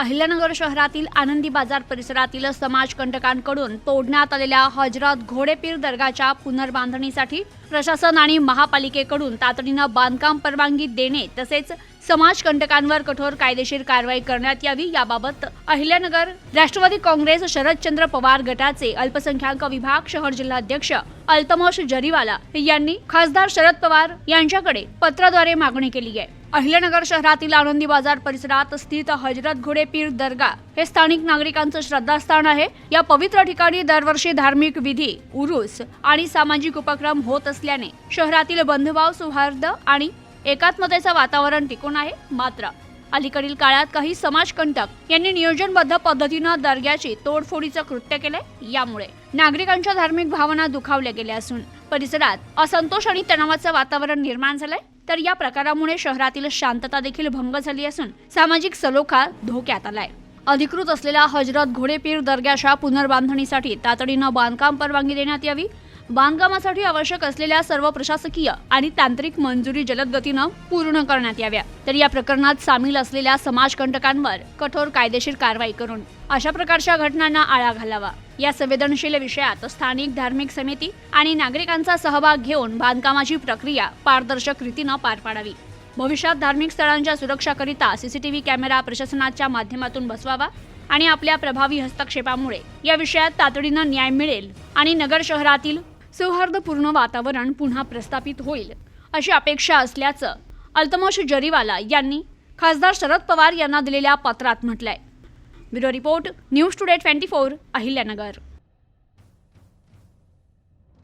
अहिल्यानगर शहरातील आनंदी बाजार परिसरातील समाजकंटकांकडून तोडण्यात आलेल्या हजरत घोडेपीर दर्गाच्या पुनर्बांधणीसाठी प्रशासन आणि महापालिकेकडून तातडीनं बांधकाम परवानगी देणे तसेच समाजकंटकांवर कठोर कायदेशीर कारवाई करण्यात यावी याबाबत अहिल्यानगर राष्ट्रवादी काँग्रेस शरदचंद्र पवार गटाचे अल्पसंख्याक विभाग शहर जिल्हाध्यक्ष अल्तमोश जरीवाला यांनी खासदार शरद पवार यांच्याकडे पत्राद्वारे मागणी केली आहे. अहिल्यानगर शहरातील आनंदी बाजार परिसरात स्थित हजरत घोडे पीर दर्गा हे स्थानिक नागरिकांचं श्रद्धास्थान आहे. या पवित्र ठिकाणी दरवर्षी धार्मिक विधी उरुस आणि सामाजिक उपक्रम होत असल्याने शहरातील बंधुभाव सौहार्द आणि एकात्मतेचं वातावरण टिकून आहे मात्र अलीकडील काळात काही समाजकंटक यांनी नियोजनबद्ध पद्धतीनं दर्ग्याची तोडफोडीचं कृत्य केलंय यामुळे नागरिकांच्या धार्मिक भावना दुखावल्या गेल्या असून परिसरात असंतोष आणि तणावाचं वातावरण निर्माण झालंय. तर या प्रकारामुळे शहरातील शांतता देखील भंग झाली असून सामाजिक सलोखा धोक्यात आलाय. अधिकृत असलेल्या हजरत घोडेपीर दर्ग्याच्या पुनर्बांधणीसाठी तातडीनं बांधकाम परवानगी देण्यात यावी बांधकामासाठी आवश्यक असलेल्या सर्व प्रशासकीय आणि तांत्रिक मंजुरी जलद गतीनं पूर्ण करण्यात याव्या. तर या प्रकरणात सामील असलेल्या समाजकंटकांवर कठोर कायदेशीर कारवाई करून अशा प्रकारच्या घटनांना आळा घालावा. या संवेदनशील विषयात स्थानिक धार्मिक समिती आणि नागरिकांचा सहभाग घेऊन बांधकामाची प्रक्रिया पारदर्शक रीतीनं पार पाडावी. भविष्यात धार्मिक स्थळांच्या सुरक्षाकरिता सीसीटीव्ही कॅमेरा प्रशासनाच्या माध्यमातून बसवावा आणि आपल्या प्रभावी हस्तक्षेपामुळे या विषयात तातडीनं न्याय मिळेल आणि नगर शहरातील सौहार्दपूर्ण वातावरण पुन्हा प्रस्थापित होईल अशी अपेक्षा असल्याचं अल्तमोश जरीवाला यांनी खासदार शरद पवार यांना दिलेल्या पत्रात म्हटलंय. Bureau report news today twenty four Ahilyanagar.